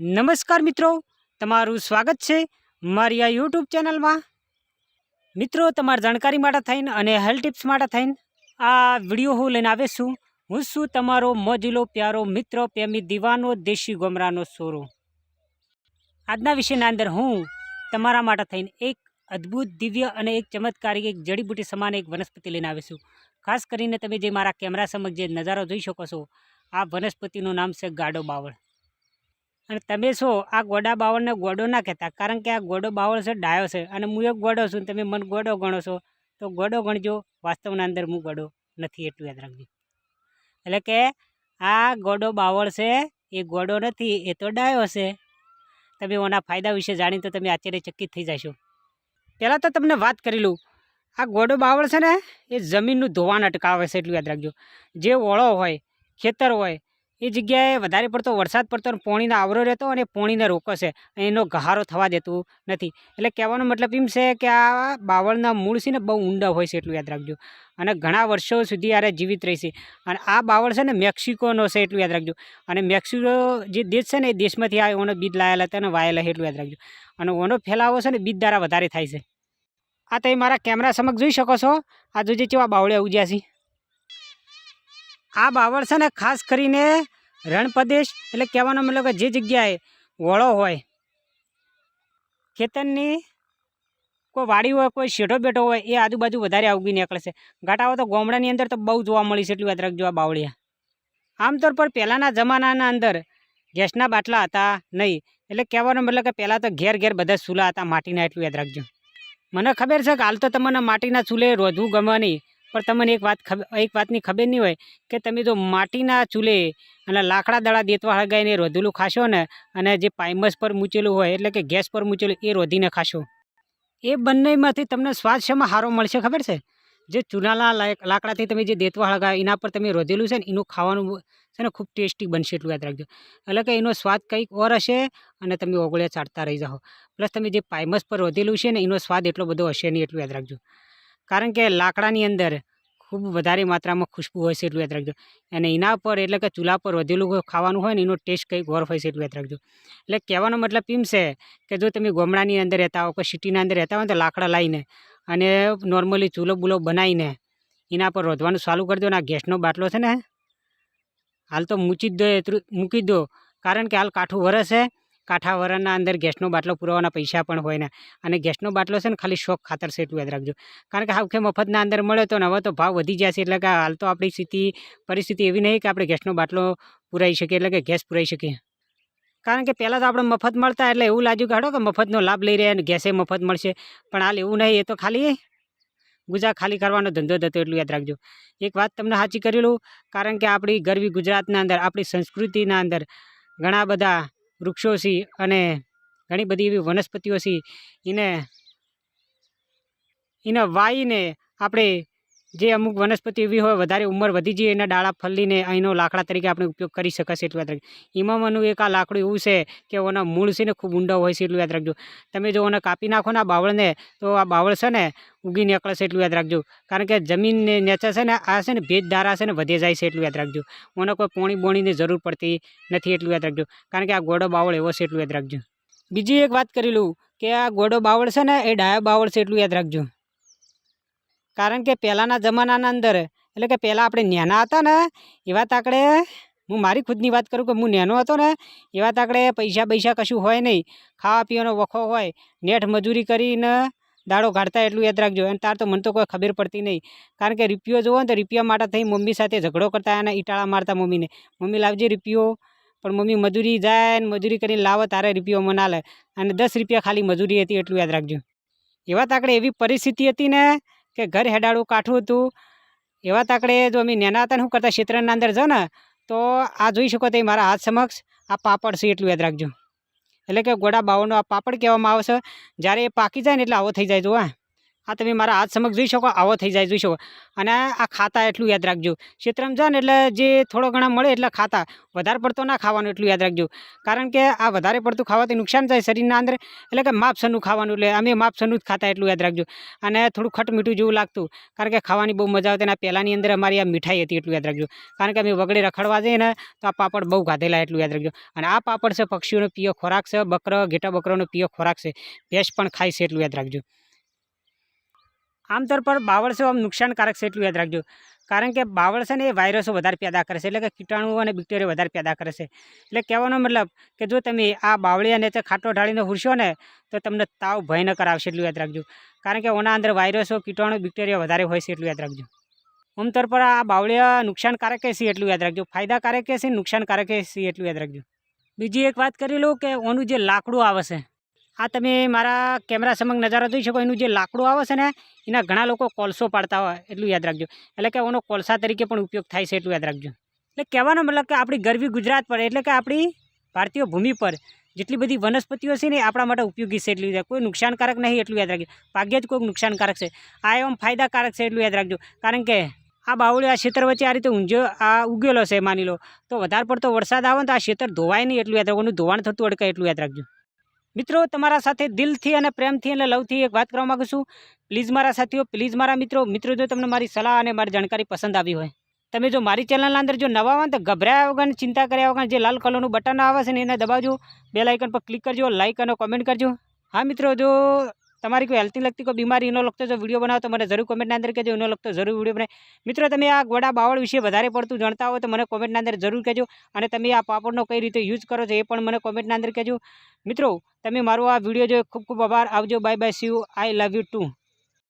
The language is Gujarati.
નમસ્કાર મિત્રો, તમારું સ્વાગત છે મારી આ યુટ્યુબ ચેનલમાં. મિત્રો, તમારી જાણકારી માટે થઈને અને હેલ્થ ટિપ્સ માટે થઈને આ વીડિયો હું લઈને આવે છું. હું છું તમારો મોજીલો પ્યારો મિત્ર પ્રેમી દીવાનો દેશી ગોમરાનો સોરો. આજના વિષયના અંદર હું તમારા માટે થઈને એક અદ્ભુત, દિવ્ય અને એક ચમત્કારી એક જડીબુટી સમાન એક વનસ્પતિ લઈને આવે છું. ખાસ કરીને તમે જે મારા કેમેરા સમક્ષ જે નજારો જોઈ શકો છો, આ વનસ્પતિનું નામ છે ગાડો બાવળ. અને તમે છો, આ ગોડા બાવળને ગોડો ના કહેતા, કારણ કે આ ગોડો બાવળ છે, ડાયો છે, અને હું એક ગોડો છું, તમે મને ગોડો ગણો છો, તો ગોડો ગણજો, વાસ્તવના અંદર હું ગોડો નથી એટલું યાદ રાખજો. એટલે કે આ ગોડો બાવળ છે, એ ગોડો નથી, એ તો ડાયો છે. તમે ઓના ફાયદા વિશે જાણી તો તમે આશ્ચર્યચકિત થઈ જશો. પહેલાં તો તમને વાત કરી લઉં. આ ગોડો બાવળ છે ને, એ જમીનનું ધોવાણ અટકાવે છે, એટલું યાદ રાખજો. જે ઓળો હોય, ખેતર હોય એ જગ્યાએ વધારે પડતો વરસાદ પડતો અને પોણીનો આવરો રહેતો અને પોણીને રોકે છે અને એનો ગહારો થવા દેતું નથી. એટલે કહેવાનો મતલબ એમ છે કે આ બાવળના મૂળ છે ને બહુ ઊંડા હોય છે એટલું યાદ રાખજો. અને ઘણા વર્ષો સુધી આરે જીવિત રહી છે અને આ બાવળ છે ને મેક્સિકોનો છે એટલું યાદ રાખજો. અને મેક્સિકો જે દેશ છે ને એ દેશમાંથી આ ઓનો બીજ લાયેલા હતા અને વાયેલા એટલું યાદ રાખજો. અને ઓનો ફેલાવો છે ને બીજ દ્વારા વધારે થાય છે. આ તમે મારા કેમેરા સમક્ષ જોઈ શકો છો. આ જોજે કેવા બાવળે ઉજ્યા છે. આ બાવળ છે ને, ખાસ કરીને રણ પ્રદેશ એટલે કહેવાનો મતલબ કે જે જગ્યાએ વળો હોય, ખેતરની કોઈ વાડી હોય, કોઈ શેઢો બેઠો હોય, એ આજુબાજુ વધારે આવગી નીકળશે ગાટાઓ તો ગામડાની અંદર તો બહુ જોવા મળી છે, એટલું વાત રાખજો આ બાવળિયા. આમતોર પર પહેલાંના જમાનાના અંદર ગેસના બાટલા હતા નહીં, એટલે કહેવાનો મતલબ કે પહેલાં તો ઘેર ઘેર બધા ચૂલા હતા, માટીના, એટલું યાદ રાખજો. મને ખબર છે કે હાલ તો તમને માટીના ચૂલે રોધવું ગમે નહીં પણ તમને એક વાત એક વાતની ખબર નહીં હોય કે તમે જો માટીના ચૂલે અને લાકડા દડા દેતવા હળગાઈને રોધેલું ખાશો ને અને જે પાઇમસ પર મૂચેલું હોય, એટલે કે ગેસ પર મૂચેલું, એ રોધીને ખાશો. એ બંનેમાંથી તમને સ્વાદ શેમાં સારો મળશે ખબર છે? જે ચૂનાના લાક- લાકડાથી તમે જે દેતવા હળગા, એના પર તમે રોધેલું છે ને, એનું ખાવાનું છે ને ખૂબ ટેસ્ટી બનશે એટલું યાદ રાખજો. એટલે કે એનો સ્વાદ કંઈક ઓર હશે અને તમે ઓગળ્યા ચાટતા રહી જાઓ. પ્લસ તમે જે પાઇમસ પર રોધેલું છે ને, એનો સ્વાદ એટલો બધો હશે નહીં, એટલું યાદ રાખજો. કારણ કે લાકડાની અંદર ખૂબ વધારે માત્રામાં ખુશ્બુ હોય છે એટલું યાદ રાખજો. અને એના પર એટલે કે ચૂલા પર વધેલું ખાવાનું હોય ને, એનો ટેસ્ટ કંઈક ઓર હોય છે એટલું યાદ રાખજો. એટલે કહેવાનો મતલબ એમ છે કે જો તમે ગામડાની અંદર રહેતા હો કે સિટીના અંદર રહેતા હોય તો લાકડા લાવીને અને નોર્મલી ચૂલો બૂલો બનાવીને એના પર રોધવાનું ચાલુ કરી દો ને. આ ગેસનો બાટલો છે ને, હાલ તો મૂકી જ દો, એટલું મૂકી દો. કારણ કે હાલ કાઠું વરસ છે કાંઠા વરણના અંદર ગેસનો બાટલો પુરાવાના પૈસા પણ હોય ને. અને ગેસનો બાટલો છે ને ખાલી શોખ ખાતર છે, એટલું યાદ રાખજો. કારણ કે હાવખે મફતના અંદર મળે તો ને હવે તો ભાવ વધી જશે, એટલે કે હાલ તો આપણી સ્થિતિ, પરિસ્થિતિ એવી નહીં કે આપણે ગેસનો બાટલો પુરાઈ શકીએ, એટલે કે ગેસ પુરાઈ શકીએ. કારણ કે પહેલાં તો આપણે મફત મળતા એટલે એવું લાગ્યું કે હાડો કે મફતનો લાભ લઈ રહ્યા અને ગેસે મફત મળશે. પણ હાલ એવું નહીં, એ તો ખાલી ગુજરાત ખાલી કરવાનો ધંધો થતો એટલું યાદ રાખજો. એક વાત તમને સાચી કરી લઉં, કારણ કે આપણી ગરવી ગુજરાતના અંદર, આપણી સંસ્કૃતિના અંદર ઘણા બધા વૃક્ષો છે અને ઘણી બધી એવી વનસ્પતિઓ છે એને એને વાઈને આપણે જે અમુક વનસ્પતિ એવી હોય, વધારે ઉંમર વધી જઈએ એના ડાળા ફલીને અહીંનો લાકડા તરીકે આપણે ઉપયોગ કરી શકાશે એટલું યાદ રાખજો. એમાં મનું એક આ લાકડું એવું છે કે ઓના મૂળ છે ને ખૂબ ઊંડા હોય છે એટલું યાદ રાખજો. તમે જો ઓને કાપી નાખો ને આ બાવળને, તો આ બાવળ છે ને ઉગી નીકળશે એટલું યાદ રાખજો. કારણ કે જમીનને નીચે છે ને આ છે ને ભેજ ધારા છે ને વધે જાય છે એટલું યાદ રાખજો. ઓને કોઈ પોણી બોણીની જરૂર પડતી નથી એટલું યાદ રાખજો. કારણ કે આ ગોડો બાવળ એવો છે એટલું યાદ રાખજો. બીજી એક વાત કરી લઉં કે આ ગોડો બાવળ છે ને એ ડાયા બાવળ છે એટલું યાદ રાખજો. કારણ કે પહેલાંના જમાનાના અંદર, એટલે કે પહેલાં આપણે નાના હતા ને એવા તાકડે હું મારી ખુદની વાત કરું કે હું નાનો હતો ને એવા તાકડે પૈસા પૈસા કશું હોય નહીં. ખાવા પીવાનો વખો હોય નેઠ મજૂરી કરીને દાડો કાઢતા એટલું યાદ રાખજો. અને તાર તો મને તો કોઈ ખબર પડતી નહીં. કારણ કે રૂપિયો જોવો ને તો રૂપિયા માટે થઈ મમ્મી સાથે ઝઘડો કરતા અને ઈટાળા મારતા મમ્મીને. મમ્મી લાવજે રૂપિયો, પણ મમ્મી મજૂરી જાય ને મજૂરી કરીને લાવો, તારે રૂપિયો મને લે અને દસ રૂપિયા ખાલી મજૂરી હતી એટલું યાદ રાખજો. એવા તાકડે એવી પરિસ્થિતિ હતી ને કે ઘર હેડાડું કાઠું હતું. એવા તાકડે જો અમે નેના હતા ને શું કરતા ક્ષેત્રના અંદર જાઓ ને, તો આ જોઈ શકો તો મારા હાથ સમક્ષ, આ પાપડ છે એટલું યાદ રાખજો. એટલે કે ગોડા બાવનો આ પાપડ કહેવામાં આવે છે. જ્યારે એ પાકી જાય ને એટલે આવો થઈ જાય જો, હા. આ તમે મારા હાથ સમક્ષ જોઈ શકો, આવો થઈ જાય, જોઈ શકો. અને આ ખાતા એટલું યાદ રાખજો. ક્ષેત્રમાં એટલે જે થોડો ઘણા મળે એટલે ખાતા, વધારે પડતો ના ખાવાનું એટલું યાદ રાખજો. કારણ કે આ વધારે પડતું ખાવાથી નુકસાન થાય શરીરના અંદર, એટલે કે માપસરનું ખાવાનું, એટલે અમે માપસરનું જ ખાતા એટલું યાદ રાખજો. અને થોડું ખટ મીઠું જેવું લાગતું, કારણ કે ખાવાની બહુ મજા આવતી અને પહેલાંની અંદર અમારી આ મીઠાઈ હતી એટલું યાદ રાખજો. કારણ કે અમે વગડે રખડવા જઈએ ને, તો આ પાપડ બહુ ખાધેલા એટલું યાદ રાખજો. અને આ પાપડ છે પક્ષીઓનો પ્રિય ખોરાક છે, બકરો, ઘેટા બકરોનો પ્રિય ખોરાક છે. ભેંસ પણ ખાય છે એટલું યાદ રાખજો. આમતોર પર બાવળ છે આમ નુકસાનકારક છે એટલું યાદ રાખજો. કારણ કે બાવળ છે ને એ વાયરસો વધારે પેદા કરે છે. એટલે કે કીટાણુઓ અને બેક્ટેરિયા વધારે પેદા કરે છે. એટલે કહેવાનો મતલબ કે જો તમે આ બાવળિયાને તે ખાટો ઢાળીને હુરશો ને, તો તમને તાવ ભય ન કરાવશે એટલું યાદ રાખજો. કારણ કે ઓના અંદર વાયરસો, કીટાણુ બેક્ટેરિયા વધારે હોય છે એટલું યાદ રાખજો. આમતોર પર આ બાવળિયા નુકસાનકારક છે એટલું યાદ રાખજો. ફાયદાકારક છે, નુકસાનકારક છે એટલું યાદ રાખજો. બીજી એક વાત કરી લઉં કે ઓનું જે લાકડું આવે છે આ તમે મારા કેમેરા સમક્ષ નજારો જોઈ શકો. એનું જે લાકડું આવે છે ને, એના ઘણા લોકો કોલસો પાડતા હોય, એટલું યાદ રાખજો. એટલે કે એનો કોલસા તરીકે પણ ઉપયોગ થાય છે, એટલું યાદ રાખજો. એટલે કહેવાનો મતલબ કે આપણી ગરવી ગુજરાત પર, એટલે કે આપણી ભારતીય ભૂમિ પર, જેટલી બધી વનસ્પતિઓ છે ને આપણા માટે ઉપયોગી છે, એટલું કોઈ નુકસાનકારક નહીં, એટલું યાદ રાખજો. ભાગ્યે જ કોઈક નુકસાનકારક છે. આ એમ ફાયદાકારક છે, એટલું યાદ રાખજો. કારણ કે આ બાવળી આ ક્ષેત્ર વચ્ચે આ રીતે ઊંઝો, આ ઉગેલો છે, માની લો. તો વધારે પડતો વરસાદ આવે તો આ ક્ષેત્ર ધોવાય નહીં, એટલું યાદ રાખવાનું ધોવાણ થતું અડકાય એટલું યાદ રાખજો. મિત્રો, તમારા સાથે દિલથી અને પ્રેમથી અને લવથી એક વાત કરવા માગું છું. પ્લીઝ મારા સાથીઓ, પ્લીઝ મારા મિત્રો મિત્રો, જો તમને મારી સલાહ અને મારી જાણકારી પસંદ આવી હોય, તમે જો મારી ચેનલના અંદર જો નવા હોય તો ગભરાયા વગર ચિંતા કર્યા વગર જે લાલ કલરનું બટન આવે છે ને, એને દબાવજો. બે લાઇકન પર ક્લિક કરજો લાઇક અને કોમેન્ટ કરજો. હા મિત્રો, જો તમારી કોઈ હેલ્થની લગતી કોઈ બીમારી એનો લગતો જો વીડિયો બનાવો તો મને જરૂર કોમેન્ટના અંદર કહેજો, એનો લગતો જરૂર વીડિયો બનાવે. મિત્રો, તમે આ ગોડા બાવળ વિશે વધારે પડતું જાણતા હોય તો મને કોમેન્ટના અંદર જરૂર કહેજો અને તમે આ પાપડનો કઈ રીતે યુઝ કરો છો એ પણ મને કોમેન્ટના અંદર કહેજો. મિત્રો, તમે મારો આ વીડિયો જો ખૂબ ખૂબ આભાર. આવજો bye bye see you I love you too